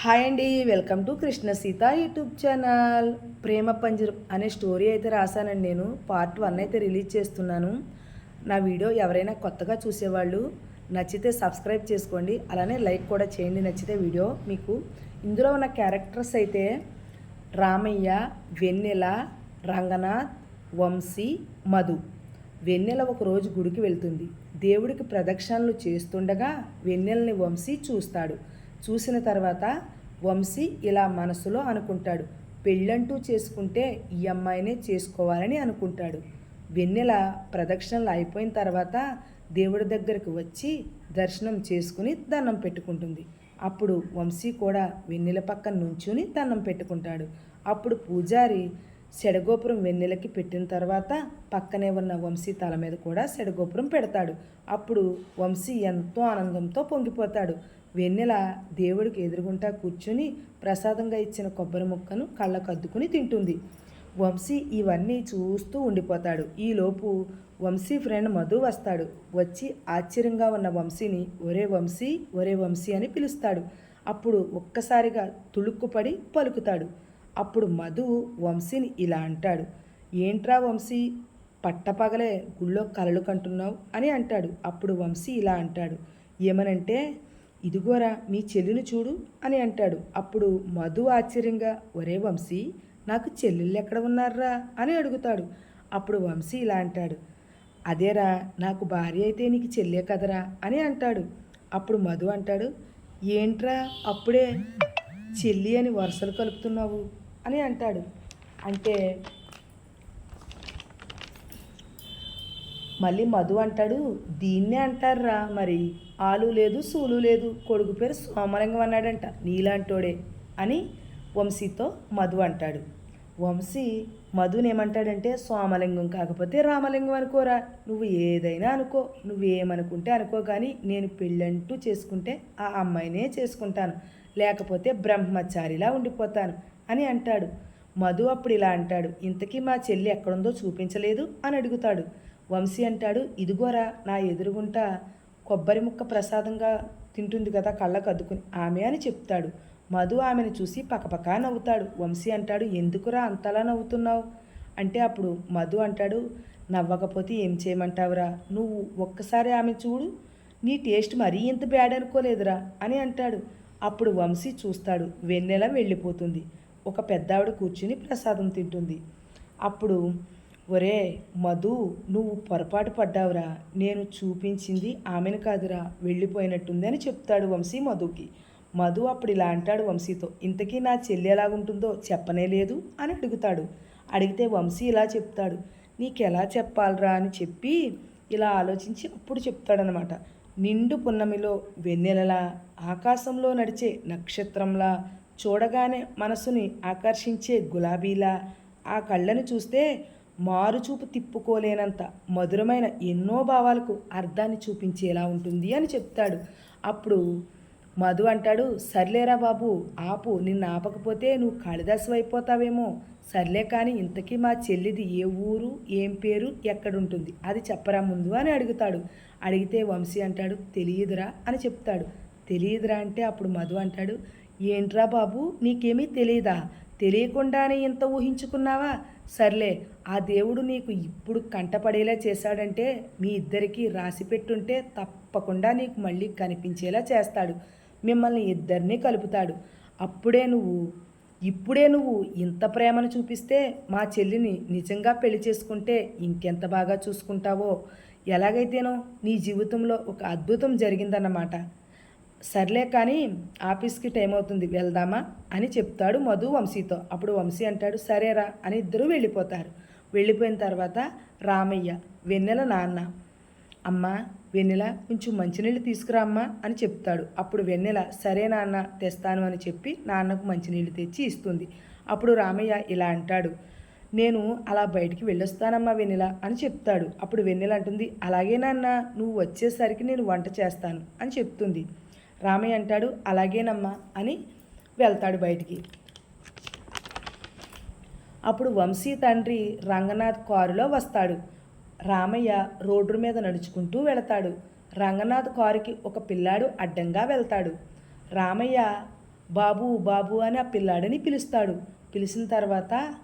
Hi అండి welcome to Krishna Seetha YouTube channel. Prema Panjaram అనే story అయితే రాశానండి నేను. పార్ట్ వన్ అయితే రిలీజ్ చేస్తున్నాను. నా వీడియో ఎవరైనా కొత్తగా చూసేవాళ్ళు నచ్చితే సబ్స్క్రైబ్ చేసుకోండి. అలానే లైక్ కూడా చేయండి నచ్చితే వీడియో మీకు. ఇందులో ఉన్న క్యారెక్టర్స్ అయితే రామయ్య వెన్నెల రంగనాథ్ వంశీ మధు. వెన్నెల ఒకరోజు గుడికి వెళ్తుంది. దేవుడికి ప్రదక్షిణలు చేస్తుండగా వెన్నెలని వంశీ చూస్తాడు. చూసిన తర్వాత వంశీ ఇలా మనసులో అనుకుంటాడు. పెళ్ళంటూ చేసుకుంటే ఈ అమ్మాయినే చేసుకోవాలని అనుకుంటాడు. వెన్నెల ప్రదక్షిణలు అయిపోయిన తర్వాత దేవుడి దగ్గరికి వచ్చి దర్శనం చేసుకుని దండం పెట్టుకుంటుంది. అప్పుడు వంశీ కూడా వెన్నెల పక్కన నుంచుని దండం పెట్టుకుంటాడు. అప్పుడు పూజారి సెడగోపురం వెన్నెలకి పెట్టిన తర్వాత పక్కనే ఉన్న వంశీ తల మీద కూడా సెడగోపురం పెడతాడు. అప్పుడు వంశీ ఎంతో ఆనందంతో పొంగిపోతాడు. వెన్నెల దేవుడికి ఎదురుగుంటా కూర్చుని ప్రసాదంగా ఇచ్చిన కొబ్బరి ముక్కను కళ్ళకు అద్దుకుని తింటుంది. వంశీ ఇవన్నీ చూస్తూ ఉండిపోతాడు. ఈలోపు వంశీ ఫ్రెండ్ మధు వస్తాడు. వచ్చి ఆశ్చర్యంగా ఉన్న వంశీని ఒరే వంశీ ఒరే వంశీ అని పిలుస్తాడు. అప్పుడు ఒక్కసారిగా తుళుక్కుపడి పలుకుతాడు. అప్పుడు మధు వంశీని ఇలా అంటాడు. ఏంట్రా వంశీ పట్టపగలే గుళ్ళో కలలు కంటున్నావు? అని అంటాడు. అప్పుడు వంశీ ఇలా అంటాడు. ఏమనంటే ఇదిగోరా మీ చెల్లిని చూడు అని అంటాడు. అప్పుడు మధు ఆశ్చర్యంగా ఒరే వంశీ నాకు చెల్లెళ్ళు ఎక్కడ ఉన్నారా అని అడుగుతాడు. అప్పుడు వంశీ ఇలా అంటాడు. అదేరా నాకు భార్య అయితే నీకు చెల్లే కదరా? అని అంటాడు. అప్పుడు మధు అంటాడు. ఏంట్రా అప్పుడే? చెల్లి అని వరుసలు కలుపుతున్నావు? అని అంటాడు. అంటే మళ్ళీ మధు అంటాడు దీన్నే అంటారా మరి? ఆలు లేదు సూలు లేదు కొడుకు పేరు సోమలింగం అన్నాడంట నీలాంటోడే అని వంశీతో మధు అంటాడు. వంశీ మధునేమంటాడంటే సోమలింగం కాకపోతే రామలింగం అనుకోరా నువ్వు ఏదైనా అనుకో నువ్వేమనుకుంటే అనుకో కానీ నేను పెళ్ళంటూ చేసుకుంటే ఆ అమ్మాయినే చేసుకుంటాను లేకపోతే బ్రహ్మచారిలా ఉండిపోతాను అని అంటాడు. మధు అప్పుడు ఇలా అంటాడు ఇంతకీ మా చెల్లి ఎక్కడుందో చూపించలేదు అని అడుగుతాడు. వంశీ అంటాడు ఇదిగోరా నా ఎదురుగుంట కొబ్బరి ముక్క ప్రసాదంగా తింటుంది కదా కళ్ళకు అద్దుకుని. ఆమె అని చెప్తాడు. మధు ఆమెను చూసి పకపకా నవ్వుతాడు. వంశీ అంటాడు ఎందుకురా అంతలా నవ్వుతున్నావు? అంటే అప్పుడు మధు అంటాడు నవ్వకపోతే ఏం చేయమంటావురా? నువ్వు ఒక్కసారి ఆమె చూడు. నీ టేస్ట్ మరీ ఇంత బ్యాడ్ అనుకోలేదురా అని అంటాడు. అప్పుడు వంశీ చూస్తాడు వెన్నెల వెళ్ళిపోతుంది. ఒక పెద్దావిడ కూర్చుని ప్రసాదం తింటుంది అప్పుడు ఒరే మధు నువ్వు పొరపాటు పడ్డావురా. నేను చూపించింది ఆమెను కాదురా. వెళ్ళిపోయినట్టుంది అని చెప్తాడు వంశీ మధుకి. మధు అప్పుడు ఇలా అంటాడు వంశీతో ఇంతకీ నా చెల్లి ఎలాగుంటుందో చెప్పనే లేదు అని అడుగుతాడు. అడిగితే వంశీ ఇలా చెప్తాడు నీకెలా చెప్పాలరా అని చెప్పి ఇలా ఆలోచించి అప్పుడు చెప్తాడనమాట. నిండు పున్నమిలో వెన్నెలలా ఆకాశంలో నడిచే నక్షత్రంలా చూడగానే మనసుని ఆకర్షించే గులాబీలా ఆ కళ్ళని చూస్తే మారుచూపు తిప్పుకోలేనంత మధురమైన ఎన్నో భావాలకు అర్థాన్ని చూపించేలా ఉంటుంది అని చెప్తాడు. అప్పుడు మధు అంటాడు సర్లేరా బాబు ఆపు నిన్ను ఆపకపోతే నువ్వు కాళిదాసు అయిపోతావేమో. సర్లే కానీ ఇంతకీ మా చెల్లిది ఏ ఊరు ఏం పేరు ఎక్కడుంటుంది? అది చెప్పరా ముందు అని అడుగుతాడు. అడిగితే వంశీ అంటాడు తెలియదురా అని చెప్తాడు. తెలియదురా అంటే అప్పుడు మధు అంటాడు ఏంట్రా బాబు నీకేమీ తెలియదా తెలియకుండానే ఇంత ఊహించుకున్నావా? సర్లే ఆ దేవుడు నీకు ఇప్పుడు కంటపడేలా చేశాడంటే మీ ఇద్దరికీ రాసి పెట్టుంటే తప్పకుండా నీకు మళ్ళీ కనిపించేలా చేస్తాడు. మిమ్మల్ని ఇద్దరినీ కలుపుతాడు. అప్పుడే నువ్వు ఇప్పుడే నువ్వు ఇంత ప్రేమను చూపిస్తే మా చెల్లిని నిజంగా పెళ్ళి చేసుకుంటే ఇంకెంత బాగా చూసుకుంటావో? ఎలాగైతేనో నీ జీవితంలో ఒక అద్భుతం జరిగిందన్నమాట. సర్లే కానీ ఆఫీస్కి టైం అవుతుంది వెళ్దామా? అని చెప్తాడు మధు వంశీతో. అప్పుడు వంశీ అంటాడు సరేరా అని ఇద్దరు వెళ్ళిపోతారు. వెళ్ళిపోయిన తర్వాత రామయ్య వెన్నెల నాన్న అమ్మ వెన్నెల కొంచెం మంచినీళ్ళు తీసుకురామ్మా అని చెప్తాడు. అప్పుడు వెన్నెల సరే నాన్న తెస్తాను అని చెప్పి నాన్నకు మంచినీళ్ళు తెచ్చి ఇస్తుంది. అప్పుడు రామయ్య ఇలా అంటాడు నేను అలా బయటికి వెళ్ళొస్తానమ్మా వెన్నెల అని చెప్తాడు. అప్పుడు వెన్నెల అంటుంది అలాగే నాన్న నువ్వు వచ్చేసరికి నేను వంట చేస్తాను అని చెప్తుంది. రామయ్య అంటాడు అలాగేనమ్మా అని వెళ్తాడు బయటికి. అప్పుడు వంశీ తండ్రి రంగనాథ్ కారులో వస్తాడు. రామయ్య రోడ్డు మీద నడుచుకుంటూ వెళతాడు. రంగనాథ్ కారుకి ఒక పిల్లాడు అడ్డంగా వెళ్తాడు. రామయ్య బాబు బాబు అని ఆ పిల్లాడిని పిలుస్తాడు. పిలిచిన తర్వాత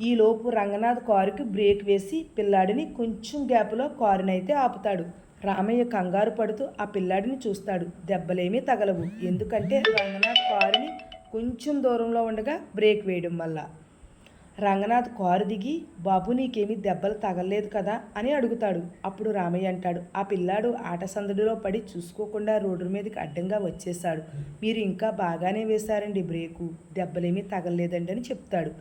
ఈలోపు రంగనాథ్ కారుకి బ్రేక్ వేసి పిల్లాడిని కొంచెం గ్యాప్లో కారునైతే ఆపుతాడు. రామయ్య కంగారు పడుతూ ఆ పిల్లాడిని చూస్తాడు. దెబ్బలేమీ తగలవు. ఎందుకంటే రంగనాథ్ కారుని కొంచెం దూరంలో ఉండగా బ్రేక్ వేయడం వల్ల. రంగనాథ్ కారు దిగి బాబు నీకేమీ దెబ్బలు తగలలేదు కదా అని అడుగుతాడు. అప్పుడు రామయ్య అంటాడు ఆ పిల్లాడు ఆట సందడిలో పడి చూసుకోకుండా రోడ్డు మీదకి అడ్డంగా వచ్చేసాడు మీరు ఇంకా బాగానే వేశారండి బ్రేకు. దెబ్బలేమీ తగలలేదండి అని చెప్తాడు.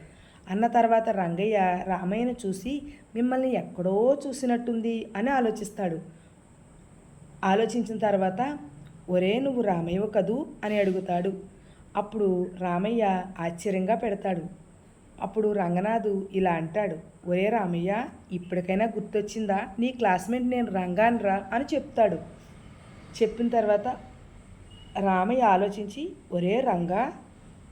అన్న తర్వాత రంగయ్య రామయ్యను చూసి మిమ్మల్ని ఎక్కడో చూసినట్టుంది అని ఆలోచిస్తాడు. ఆలోచించిన తర్వాత ఒరే నువ్వు రామయ్య కదూ? అని అడుగుతాడు. అప్పుడు రామయ్య ఆశ్చర్యంగా పెడతాడు. అప్పుడు రంగనాథు ఇలా అంటాడు ఒరే రామయ్య ఇప్పటికైనా గుర్తొచ్చిందా? నీ క్లాస్మేట్ నేను రంగాన్రా అని చెప్తాడు. చెప్పిన తర్వాత రామయ్య ఆలోచించి ఒరే రంగా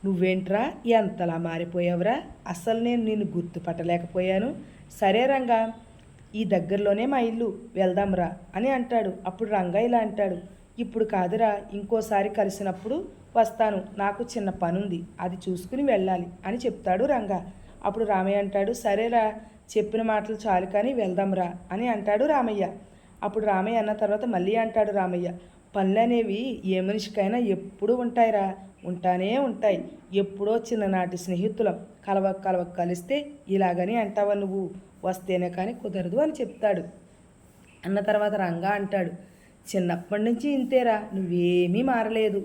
నువ్వేంట్రా? ఎంతలా మారిపోయావురా? అస్సలు నేను నిన్ను గుర్తుపట్టలేకపోయాను. సరే రంగా ఈ దగ్గరలోనే మా ఇల్లు. వెళ్దాంరా అని అంటాడు. అప్పుడు రంగా ఇలా అంటాడు. ఇప్పుడు కాదురా ఇంకోసారి కలిసినప్పుడు వస్తాను. నాకు చిన్న పనుంది. అది చూసుకుని వెళ్ళాలి అని చెప్తాడు రంగా. అప్పుడు రామయ్య అంటాడు సరేరా చెప్పిన మాటలు చాలు కానీ వెళ్దాంరా అని అంటాడు రామయ్య. అప్పుడు రామయ్య అన్న తర్వాత మళ్ళీ అంటాడు రామయ్య. పనులు అనేవి ఏ మనిషికైనా ఎప్పుడూ ఉంటాయిరా. ఉంటానే ఉంటాయి. ఎప్పుడో చిన్ననాటి స్నేహితులం. కలవ కలవ కలిస్తే ఇలాగని అంటావా నువ్వు? వస్తేనే కానీ కుదరదు అని చెప్తాడు. అన్న తర్వాత రంగా అంటాడు చిన్నప్పటి నుంచి ఇంతేరా నువ్వేమీ మారలేదు.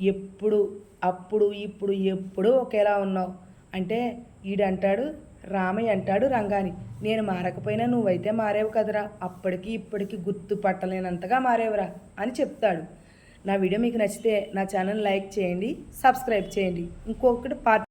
ఎప్పుడు అప్పుడు ఇప్పుడు ఎప్పుడు ఒకేలా ఉన్నావు. అంటే ఈడంటాడు రామయ్య అంటాడు రంగాని నేను మారకపోయినా నువ్వైతే మారేవు కదరా. అప్పటికి ఇప్పటికి గుర్తుపట్టలేనంతగా మారేవురా అని చెప్తాడు. నా వీడియో మీకు నచ్చితే నా ఛానల్ లైక్ చేయండి సబ్స్క్రైబ్ చేయండి. ఇంకొకటి పార్ట్